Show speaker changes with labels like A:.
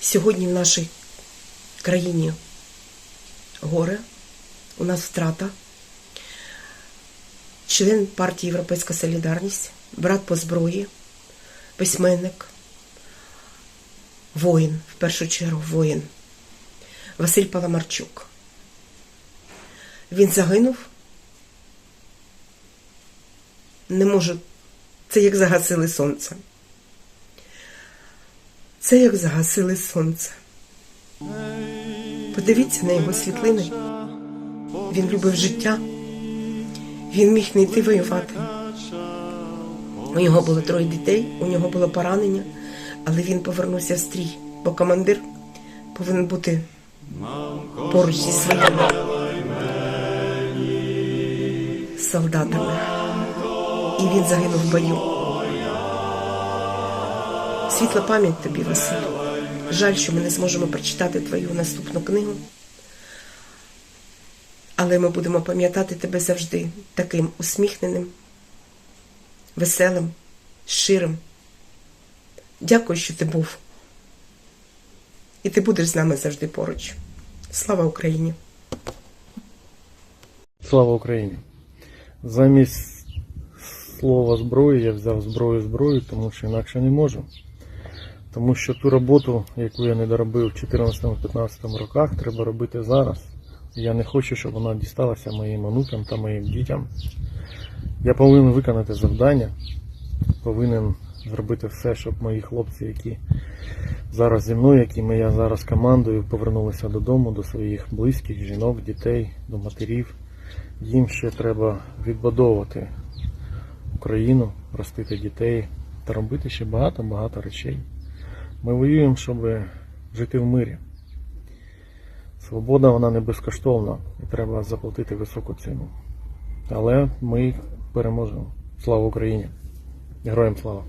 A: Сьогодні в нашій країні горе, у нас втрата. Член партії Європейська Солідарність, брат по зброї, письменник, воїн, в першу чергу воїн Василь Паламарчук. Він загинув. Не можу. Це як загасили сонце. Це як загасили сонце. Подивіться на його світлини. Він любив життя. Він міг не йти воювати. У нього було троє дітей, у нього було поранення, але він повернувся в стрій, бо командир повинен бути поруч зі своїми солдатами. І він загинув в бою. Світла пам'ять тобі, Василь. Жаль, що ми не зможемо прочитати твою наступну книгу. Але ми будемо пам'ятати тебе завжди таким усміхненим, веселим, щирим. Дякую, що ти був. І ти будеш з нами завжди поруч. Слава Україні!
B: Слава Україні! Замість слова зброї я взяв зброю зброю, тому що інакше не можу. Тому що ту роботу, яку я не доробив в 2014-2015 роках, треба робити зараз. Я не хочу, щоб вона дісталася моїм онукам та моїм дітям. Я повинен виконати завдання, повинен зробити все, щоб мої хлопці, які зараз зі мною, якими я зараз командую, повернулися додому, до своїх близьких, жінок, дітей, до матерів. Їм ще треба відбудовувати Україну, ростити дітей та робити ще багато-багато речей. Ми воюємо, щоб жити в мирі. Свобода вона не безкоштовна і треба заплатити високу ціну. Але ми переможемо. Слава Україні! Героям слава!